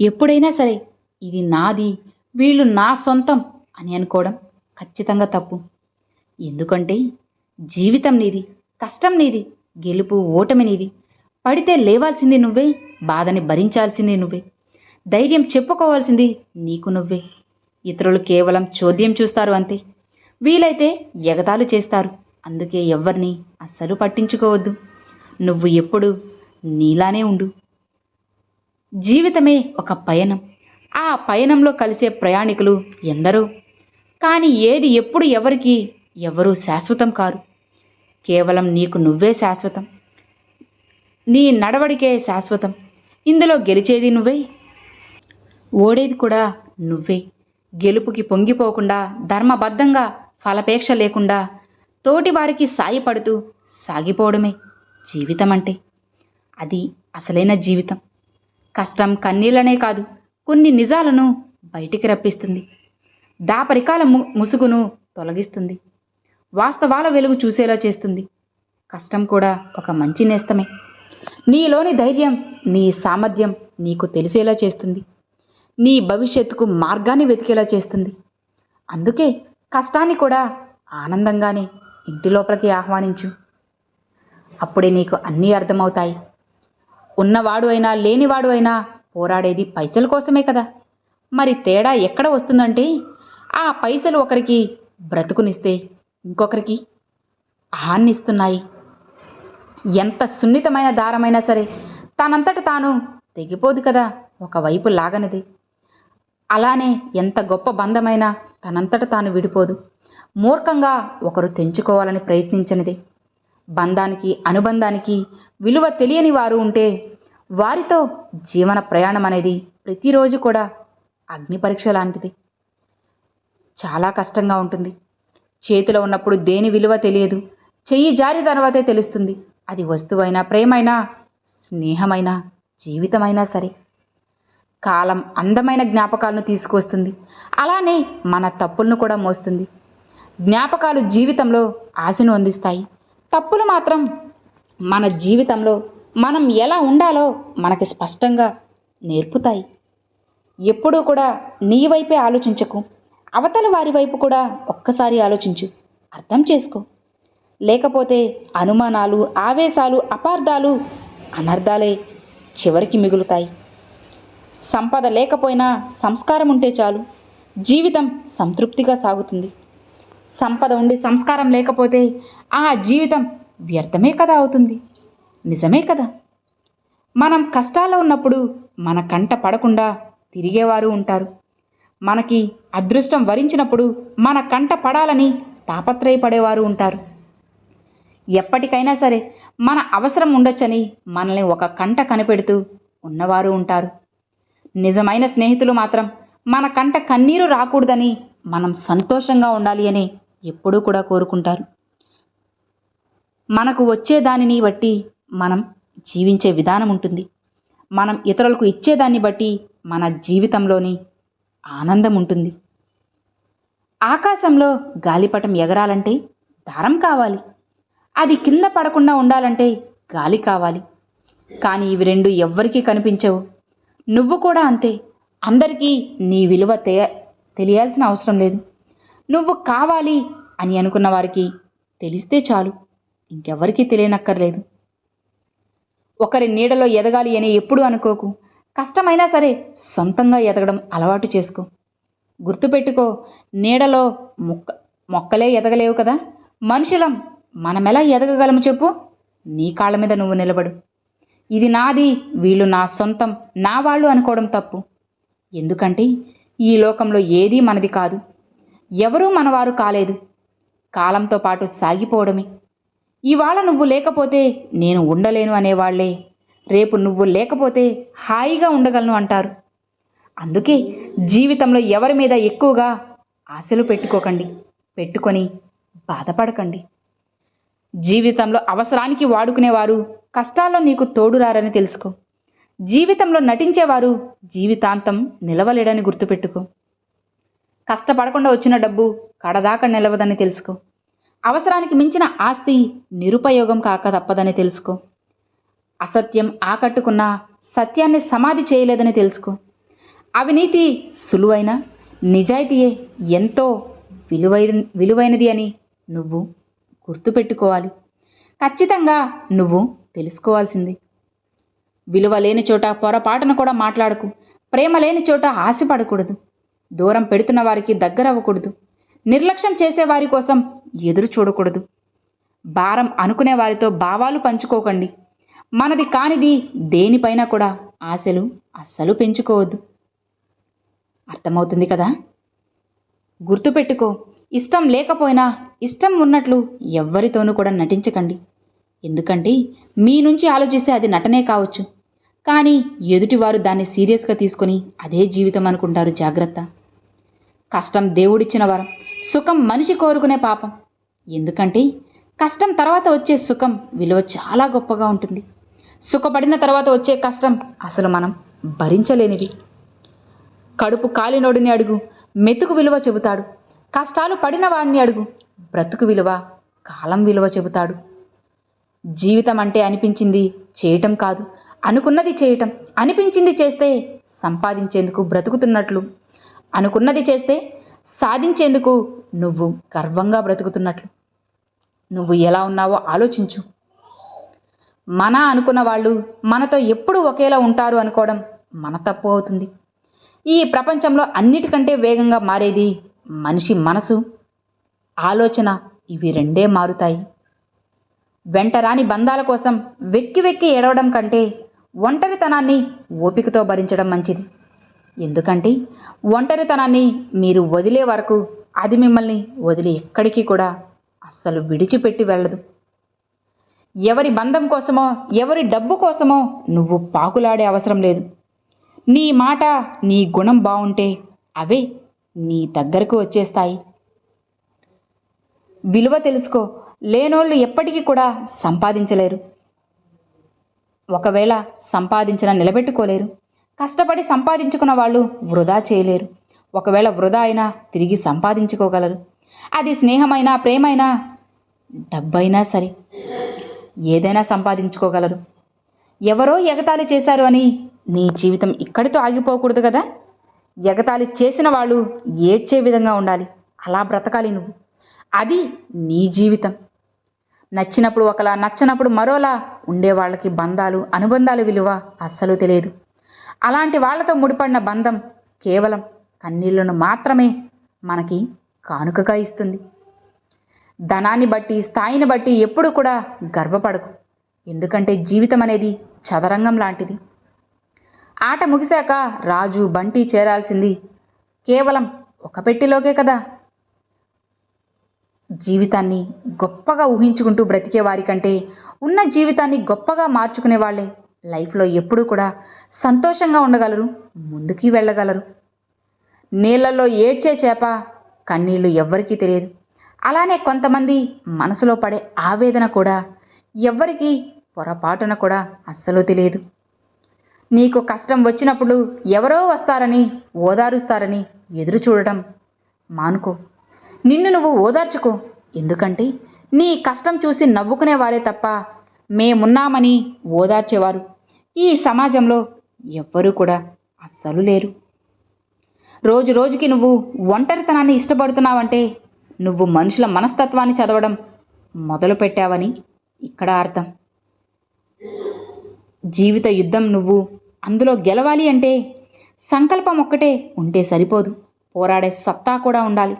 ఎప్పుడైనా సరే ఇది నాది వీళ్ళు నా సొంతం అని అనుకోవడం ఖచ్చితంగా తప్పు. ఎందుకంటే జీవితం నీది కష్టం నీది గెలుపు ఓటమి నీది. పడితే లేవాల్సింది నువ్వే బాధని భరించాల్సింది నువ్వే. ధైర్యం చెప్పుకోవాల్సింది నీకు నువ్వే. ఇతరులు కేవలం చోద్యం చూస్తారు అంతే. వీలైతే ఎగతాళి చేస్తారు. అందుకే ఎవ్వరిని అస్సలు పట్టించుకోవద్దు. నువ్వు ఎప్పుడు నీలానే ఉండు. జీవితమే ఒక పయనం. ఆ పయనంలో కలిసే ప్రయాణికులు ఎందరో. కానీ ఏది ఎప్పుడు ఎవరికి ఎవరూ శాశ్వతం కారు. కేవలం నీకు నువ్వే శాశ్వతం. నీ నడవడికే శాశ్వతం. ఇందులో గెలిచేది నువ్వే. ఓడేది కూడా నువ్వే. గెలుపుకి పొంగిపోకుండా ధర్మబద్ధంగా ఫలపేక్ష లేకుండా తోటివారికి సాయపడుతూ సాగిపోవడమే జీవితం అంటే అది అసలైన జీవితం. కష్టం కన్నీళ్ళనే కాదు కొన్ని నిజాలను బయటికి రప్పిస్తుంది. దాపరికాల ము ముసుగును తొలగిస్తుంది. వాస్తవాల వెలుగు చూసేలా చేస్తుంది. కష్టం కూడా ఒక మంచి నేస్తమే. నీలోని ధైర్యం నీ సామర్థ్యం నీకు తెలిసేలా చేస్తుంది. నీ భవిష్యత్తుకు మార్గాన్ని వెతికేలా చేస్తుంది. అందుకే కష్టాన్ని కూడా ఆనందంగానే ఇంటి లోపలికి ఆహ్వానించు. అప్పుడే నీకు అన్నీ అర్థమవుతాయి. ఉన్నవాడు అయినా లేనివాడు అయినా పోరాడేది పైసల కోసమే కదా. మరి తేడా ఎక్కడ వస్తుందంటే ఆ పైసలు ఒకరికి బ్రతుకునిస్తే ఇంకొకరికి ఆన్నిస్తున్నాయి ఎంత సున్నితమైన దారమైనా సరే తనంతట తాను తెగిపోదు కదా ఒకవైపు లాగనిది. అలానే ఎంత గొప్ప బంధమైనా తనంతట తాను విడిపోదు. మూర్ఖంగా ఒకరు తెంచుకోవాలని ప్రయత్నించనిది. బంధానికి అనుబంధానికి విలువ తెలియని వారు ఉంటే వారితో జీవన ప్రయాణం అనేది ప్రతిరోజు కూడా అగ్ని పరీక్ష లాంటిది. చాలా కష్టంగా ఉంటుంది. చేతిలో ఉన్నప్పుడు దేని విలువ తెలియదు. చెయ్యి జారి తర్వాతే తెలుస్తుంది. అది వస్తువైనా ప్రేమైనా స్నేహమైనా జీవితమైనా సరే. కాలం అందమైన జ్ఞాపకాలను తీసుకొస్తుంది. అలానే మన తప్పులను కూడా మోస్తుంది. జ్ఞాపకాలు జీవితంలో ఆశను అందిస్తాయి. తప్పులు మాత్రం మన జీవితంలో మనం ఎలా ఉండాలో మనకి స్పష్టంగా నేర్పుతాయి. ఎప్పుడూ కూడా నీ వైపే ఆలోచించకు. అవతల వారి వైపు కూడా ఒక్కసారి ఆలోచించు. అర్థం చేసుకో. లేకపోతే అనుమానాలు ఆవేశాలు అపార్థాలు అనర్థాలే చివరికి మిగులుతాయి. సంపద లేకపోయినా సంస్కారం ఉంటే చాలు. జీవితం సంతృప్తిగా సాగుతుంది. సంపద ఉండి సంస్కారం లేకపోతే ఆ జీవితం వ్యర్థమే కదా అవుతుంది? నిజమే కదా? మనం కష్టాల్లో ఉన్నప్పుడు మన కంట పడకుండా తిరిగేవారు ఉంటారు. మనకి అదృష్టం వరించినప్పుడు మన కంట పడాలని తాపత్రయపడేవారు ఉంటారు. ఎప్పటికైనా సరే మన అవసరం ఉండొచ్చని మనల్ని ఒక కంట కనిపెడుతూ ఉన్నవారు ఉంటారు. నిజమైన స్నేహితులు మాత్రం మన కంట కన్నీరు రాకూడదని మనం సంతోషంగా ఉండాలి అని ఎప్పుడూ కూడా కోరుకుంటారు. మనకు వచ్చే దానిని బట్టి మనం జీవించే విధానం ఉంటుంది. మనం ఇతరులకు ఇచ్చేదాన్ని బట్టి మన జీవితంలోని ఆనందం ఉంటుంది. ఆకాశంలో గాలిపటం ఎగరాలంటే దారం కావాలి. అది కింద పడకుండా ఉండాలంటే గాలి కావాలి. కానీ ఇవి రెండు ఎవ్వరికీ కనిపించవు. నువ్వు కూడా అంతే. అందరికీ నీ విలువ తె తెలియాల్సిన అవసరం లేదు. నువ్వు కావాలి అని అనుకున్న వారికి తెలిస్తే చాలు. ఇంకెవ్వరికీ తెలియనక్కర్లేదు. ఒకరి నీడలో ఎదగాలి అని ఎప్పుడు అనుకోకు. కష్టమైనా సరే సొంతంగా ఎదగడం అలవాటు చేసుకో. గుర్తుపెట్టుకో నీడలో మొక్క మొక్కలే ఎదగలేవు కదా? మనుషులం మనమెలా ఎదగగలము చెప్పు? నీ కాళ్ళ మీద నువ్వు నిలబడు. ఇది నాది వీళ్ళు నా సొంతం నా వాళ్ళు అనుకోవడం తప్పు. ఎందుకంటే ఈ లోకంలో ఏదీ మనది కాదు. ఎవరూ మనవారు కాలేదు. కాలంతో పాటు సాగిపోవడమే. ఇవాళ నువ్వు లేకపోతే నేను ఉండలేను అనేవాళ్ళే. రేపు నువ్వు లేకపోతే హాయిగా ఉండగలను అంటారు. అందుకే జీవితంలో ఎవరి మీద ఎక్కువగా ఆశలు పెట్టుకోకండి. పెట్టుకొని బాధపడకండి. జీవితంలో అవసరానికి వాడుకునేవారు కష్టాల్లో నీకు తోడురారని తెలుసుకో. జీవితంలో నటించేవారు జీవితాంతం నిలవలేడని గుర్తుపెట్టుకో. కష్టపడకుండా వచ్చిన డబ్బు కడదాకా నిలవదని తెలుసుకో. అవసరానికి మించిన ఆస్తి నిరుపయోగం కాక తప్పదని తెలుసుకో. అసత్యం ఆకట్టుకున్న సత్యాన్ని సమాధి చేయలేదని తెలుసుకో. అవినీతి సులువైన నిజాయితీయే ఎంతో విలువైన విలువైనది అని నువ్వు గుర్తుపెట్టుకోవాలి. ఖచ్చితంగా నువ్వు తెలుసుకోవాల్సింది. విలువ లేని చోట పొరపాటున కూడా మాట్లాడకు. ప్రేమ లేని చోట ఆశపడకూడదు. దూరం పెడుతున్న వారికి దగ్గర అవ్వకూడదు నిర్లక్ష్యం చేసే వారి కోసం ఎదురు చూడకూడదు. భారం అనుకునే వారితో భావాలు పంచుకోకండి. మనది కానిది దేనిపైన కూడా ఆశలు అస్సలు పెంచుకోవద్దు. అర్థమవుతుంది కదా? గుర్తుపెట్టుకో ఇష్టం లేకపోయినా ఇష్టం ఉన్నట్లు ఎవ్వరితోనూ కూడా నటించకండి. ఎందుకంటే మీ నుంచి ఆలోచిస్తే అది నటనే కావచ్చు. కానీ ఎదుటివారు దాన్ని సీరియస్గా తీసుకొని అదే జీవితం అనుకుంటారు జాగ్రత్త. కష్టం దేవుడిచ్చిన వరం. సుఖం మనిషి కోరుకునే పాపం. ఎందుకంటే కష్టం తర్వాత వచ్చే సుఖం విలువ చాలా గొప్పగా ఉంటుంది. సుఖపడిన తర్వాత వచ్చే కష్టం అసలు మనం భరించలేనిది. కడుపు కాలినోడిని అడుగు మెతుకు విలువ చెబుతాడు. కష్టాలు పడిన వాడిని అడుగు బ్రతుకు విలువ కాలం విలువ చెబుతాడు. జీవితం అంటే అనిపించింది చేయటం కాదు. అనుకున్నది చేయటం అనిపించింది చేస్తే సంపాదించేందుకు బ్రతుకుతున్నట్లు. అనుకున్నది చేస్తే సాధించేందుకు నువ్వు గర్వంగా బ్రతుకుతున్నట్లు. నువ్వు ఎలా ఉన్నావో ఆలోచించు. మన అనుకున్న వాళ్ళు మనతో ఎప్పుడు ఒకేలా ఉంటారు అనుకోవడం మన తప్పు అవుతుంది. ఈ ప్రపంచంలో అన్నిటికంటే వేగంగా మారేది మనిషి మనసు. ఆలోచన ఇవి రెండే మారుతాయి. వెంటరాని బంధాల కోసం వెక్కి వెక్కి ఏడవడం కంటే ఒంటరితనాన్ని ఓపికతో భరించడం మంచిది. ఎందుకంటే ఒంటరితనాన్ని మీరు వదిలే వరకు అది మిమ్మల్ని వదిలి ఎక్కడికి కూడా అస్సలు విడిచిపెట్టి వెళ్ళదు. ఎవరి బంధం కోసమో ఎవరి డబ్బు కోసమో నువ్వు పాకులాడే అవసరం లేదు. నీ మాట నీ గుణం బాగుంటే అవే నీ దగ్గరకు వచ్చేస్తాయి. విలువ తెలుసుకో లేనోళ్ళు ఎప్పటికీ కూడా సంపాదించలేరు. ఒకవేళ సంపాదించిన నిలబెట్టుకోలేరు. కష్టపడి సంపాదించుకున్న వాళ్ళు వృధా చేయలేరు. ఒకవేళ వృధా అయినా తిరిగి సంపాదించుకోగలరు. అది స్నేహమైనా ప్రేమైనా డబ్బైనా సరే. ఏదైనా సంపాదించుకోగలరు. ఎవరో ఎగతాళి చేశారు అని నీ జీవితం ఇక్కడితో ఆగిపోకూడదు కదా? ఎగతాళి చేసిన వాళ్ళు ఏడ్చే విధంగా ఉండాలి. అలా బ్రతకాలి నువ్వు. అది నీ జీవితం. నచ్చినప్పుడు ఒకలా నచ్చనప్పుడు మరోలా ఉండే వాళ్ళకి బంధాలు అనుబంధాల విలువ అస్సలు తెలియదు. అలాంటి వాళ్ళతో ముడిపడిన బంధం కేవలం కన్నీళ్ళను మాత్రమే మనకి కానుకగా ఇస్తుంది. ధనాన్ని బట్టి స్థాయిని బట్టి ఎప్పుడు కూడా గర్వపడకు. ఎందుకంటే జీవితం అనేది చదరంగం లాంటిది. ఆట ముగిశాక రాజు బంటి చేరాల్సింది కేవలం ఒక పెట్టిలోకే కదా. జీవితాన్ని గొప్పగా ఊహించుకుంటూ బ్రతికే వారికంటే ఉన్న జీవితాన్ని గొప్పగా మార్చుకునే వాళ్ళే లైఫ్లో ఎప్పుడూ కూడా సంతోషంగా ఉండగలరు ముందుకి వెళ్ళగలరు. నీళ్ళల్లో ఏడ్చే చేప కన్నీళ్ళు ఎవ్వరికీ తెలియదు. అలానే కొంతమంది మనసులో పడే ఆవేదన కూడా ఎవ్వరికీ పొరపాటున కూడా అస్సలు తెలియదు. నీకు కష్టం వచ్చినప్పుడు ఎవరో వస్తారని ఓదారుస్తారని ఎదురు చూడటం మానుకో. నిన్ను నువ్వు ఓదార్చుకో. ఎందుకంటే నీ కష్టం చూసి నవ్వుకునేవారే తప్ప మేమున్నామని ఓదార్చేవారు. ఈ సమాజంలో ఎవ్వరూ కూడా అస్సలు లేరు. రోజు రోజుకి నువ్వు ఒంటరితనాన్ని ఇష్టపడుతున్నావంటే నువ్వు మనుషుల మనస్తత్వాన్ని చదవడం మొదలు పెట్టావని ఇక్కడ అర్థం. జీవిత యుద్ధం నువ్వు అందులో గెలవాలి అంటే సంకల్పం ఒక్కటే ఉంటే సరిపోదు. పోరాడే సత్తా కూడా ఉండాలి.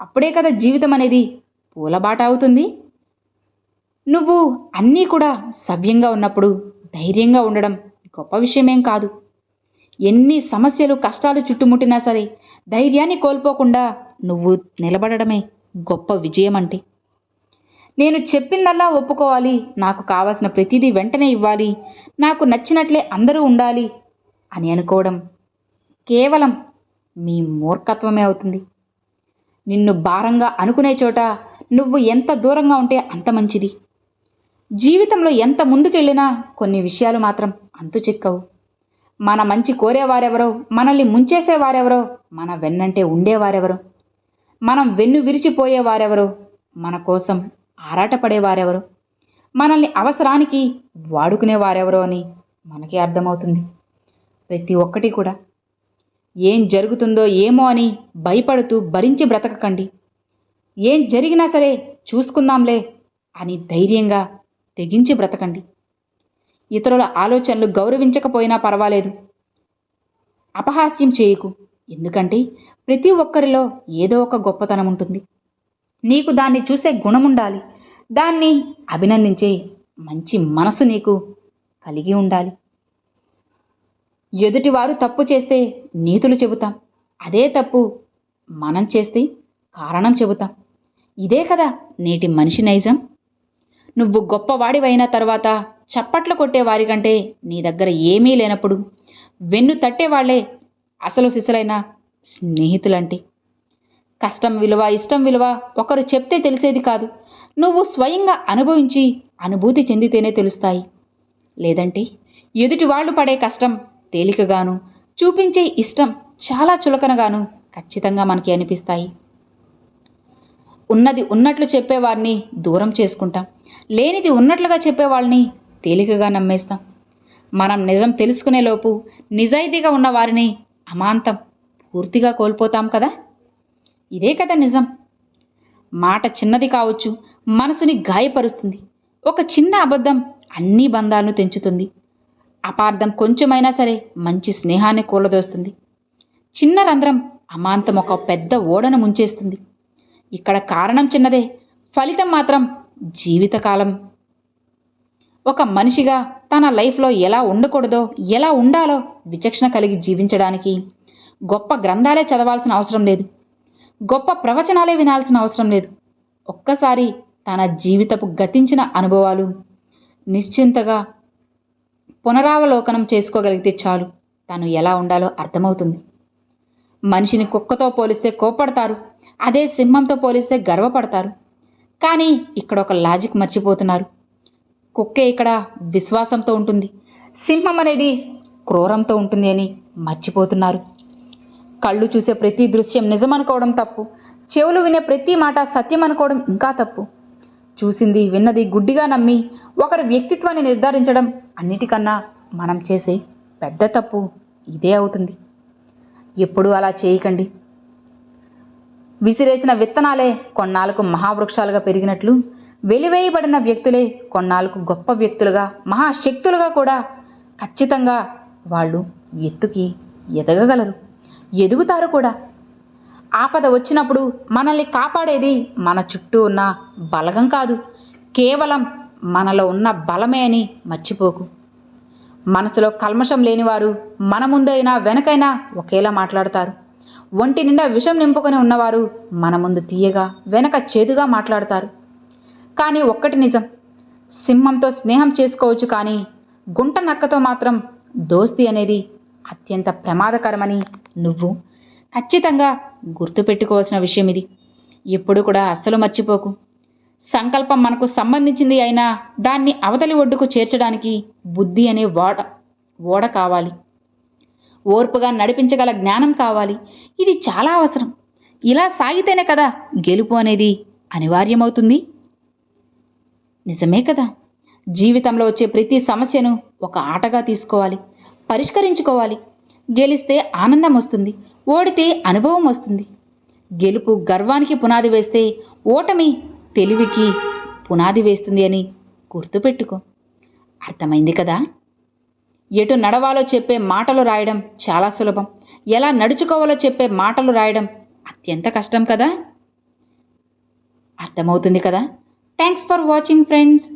అప్పుడే కదా జీవితం అనేది పూలబాట అవుతుంది. నువ్వు అన్నీ కూడా సవ్యంగా ఉన్నప్పుడు ధైర్యంగా ఉండడం గొప్ప విషయమేం కాదు. ఎన్ని సమస్యలు కష్టాలు చుట్టుముట్టినా సరే ధైర్యాన్ని కోల్పోకుండా నువ్వు నిలబడడమే గొప్ప విజయం అంటే. నేను చెప్పిందల్లా ఒప్పుకోవాలి నాకు కావాల్సిన ప్రతిదీ వెంటనే ఇవ్వాలి నాకు నచ్చినట్లే అందరూ ఉండాలి అని అనుకోవడం కేవలం మీ మూర్ఖత్వమే అవుతుంది. నిన్ను భారంగా అనుకునే చోట నువ్వు ఎంత దూరంగా ఉంటే అంత మంచిది. జీవితంలో ఎంత ముందుకెళ్ళినా కొన్ని విషయాలు మాత్రం అంతు చిక్కవు. మన మంచి కోరేవారెవరో మనల్ని ముంచేసేవారెవరో మన వెన్నంటే ఉండేవారెవరో మనం వెన్ను విరిచిపోయేవారెవరో మన కోసం ఆరాటపడేవారెవరో మనల్ని అవసరానికి వాడుకునేవారెవరో అని మనకే అర్థమవుతుంది. ప్రతి ఒక్కటి కూడా. ఏం జరుగుతుందో ఏమో అని భయపడుతూ భరించి బ్రతకకండి. ఏం జరిగినా సరే చూసుకుందాంలే అని ధైర్యంగా తెగించి బ్రతకండి. ఇతరుల ఆలోచనలు గౌరవించకపోయినా పర్వాలేదు. అపహాస్యం చేయకు. ఎందుకంటే ప్రతి ఒక్కరిలో ఏదో ఒక గొప్పతనం ఉంటుంది. నీకు దాన్ని చూసే గుణముండాలి. దాన్ని అభినందించే మంచి మనసు నీకు కలిగి ఉండాలి. ఎదుటివారు తప్పు చేస్తే నీతులు చెబుతాం. అదే తప్పు మనం చేస్తే కారణం చెబుతాం. ఇదే కదా నేటి మనిషి నైజం. నువ్వు గొప్పవాడివైన తర్వాత చప్పట్లు కొట్టేవారికంటే నీ దగ్గర ఏమీ లేనప్పుడు వెన్ను తట్టేవాళ్ళే అసలు సిసలైన స్నేహితులంటే. కష్టం విలువ ఇష్టం విలువ ఒకరు చెప్తే తెలిసేది కాదు. నువ్వు స్వయంగా అనుభవించి అనుభూతి చెందితేనే తెలుస్తాయి. లేదంటే ఎదుటి వాళ్ళు పడే కష్టం తేలికగాను చూపించే ఇష్టం చాలా చులకనగాను ఖచ్చితంగా మనకి అనిపిస్తాయి. ఉన్నది ఉన్నట్లు చెప్పేవారిని దూరం చేసుకుంటాం. లేనిది ఉన్నట్లుగా చెప్పేవాళ్ళని తేలికగా నమ్మేస్తాం. మనం నిజం తెలుసుకునేలోపు నిజాయితీగా ఉన్న వారిని అమాంతం పూర్తిగా కోల్పోతాం కదా? ఇదే కదా నిజం. మాట చిన్నది కావచ్చు మనసుని గాయపరుస్తుంది. ఒక చిన్న అబద్ధం అన్ని బంధాలను తెంచుతుంది. అపార్థం కొంచెమైనా సరే మంచి స్నేహాన్ని కూలదోస్తుంది. చిన్న రంధ్రం అమాంతం ఒక పెద్ద ఓడను ముంచేస్తుంది. ఇక్కడ కారణం చిన్నదే ఫలితం మాత్రం జీవితకాలం. ఒక మనిషిగా తన లైఫ్లో ఎలా ఉండకూడదో ఎలా ఉండాలో విచక్షణ కలిగి జీవించడానికి గొప్ప గ్రంథాలే చదవాల్సిన అవసరం లేదు. గొప్ప ప్రవచనాలే వినాల్సిన అవసరం లేదు. ఒక్కసారి తన జీవితపు గతించిన అనుభవాలు నిశ్చింతగా పునరావలోకనం చేసుకోగలిగితే చాలు. తను ఎలా ఉండాలో అర్థమవుతుంది. మనిషిని కుక్కతో పోలిస్తే కోపడతారు అదే సింహంతో పోలిస్తే గర్వపడతారు. కానీ ఇక్కడ ఒక లాజిక్ మర్చిపోతున్నారు. కుక్కే ఇక్కడ విశ్వాసంతో ఉంటుంది. సింహం అనేది క్రూరంతో ఉంటుంది అని మర్చిపోతున్నారు. కళ్ళు చూసే ప్రతి దృశ్యం నిజమనుకోవడం తప్పు. చెవులు వినే ప్రతి మాట సత్యం అనుకోవడం ఇంకా తప్పు. చూసింది విన్నది గుడ్డిగా నమ్మి ఒకరి వ్యక్తిత్వాన్ని నిర్ధారించడం అన్నిటికన్నా మనం చేసే పెద్ద తప్పు ఇదే అవుతుంది. ఎప్పుడూ అలా చేయకండి. విసిరేసిన విత్తనాలే కొన్నాళ్ళకు మహావృక్షాలుగా పెరిగినట్లు వెలివేయబడిన వ్యక్తులే కొన్నాళ్ళకు గొప్ప వ్యక్తులుగా మహాశక్తులుగా కూడా ఖచ్చితంగా వాళ్ళు ఎత్తుకి ఎదగగలరు ఎదుగుతారు కూడా. ఆపద వచ్చినప్పుడు మనల్ని కాపాడేది మన చుట్టూ ఉన్న బలగం కాదు కేవలం మనలో ఉన్న బలమే అని మర్చిపోకు. మనసులో కల్మషం లేనివారు మన ముందైనా వెనకైనా ఒకేలా మాట్లాడతారు. ఒంటి నిండా విషం నింపుకొని ఉన్నవారు మన ముందు తీయగా వెనక చేదుగా మాట్లాడతారు. కానీ ఒక్కటి నిజం సింహంతో స్నేహం చేసుకోవచ్చు కానీ గుంట నక్కతో మాత్రం దోస్తి అనేది అత్యంత ప్రమాదకరమని నువ్వు ఖచ్చితంగా గుర్తుపెట్టుకోవాల్సిన విషయం ఇది. ఎప్పుడు కూడా అస్సలు మర్చిపోకు. సంకల్పం మనకు సంబంధించింది అయినా దాన్ని అవతలి ఒడ్డుకు చేర్చడానికి బుద్ధి అనే ఓడ ఓడ కావాలి. ఓర్పుగా నడిపించగల జ్ఞానం కావాలి. ఇది చాలా అవసరం. ఇలా సాగితేనే కదా గెలుపు అనేది అనివార్యమవుతుంది. నిజమే కదా. జీవితంలో వచ్చే ప్రతి సమస్యను ఒక ఆటగా తీసుకోవాలి. పరిష్కరించుకోవాలి. గెలిస్తే ఆనందం వస్తుంది. ఓడితే అనుభవం వస్తుంది. గెలుపు గర్వానికి పునాది వేస్తే ఓటమి తెలివికి పునాది వేస్తుంది అని గుర్తుపెట్టుకో. అర్థమైంది కదా? ఎటు నడవాలో చెప్పే మాటలు రాయడం చాలా సులభం. ఎలా నడుచుకోవాలో చెప్పే మాటలు రాయడం అత్యంత కష్టం కదా? అర్థమవుతుంది కదా? Thanks for watching friends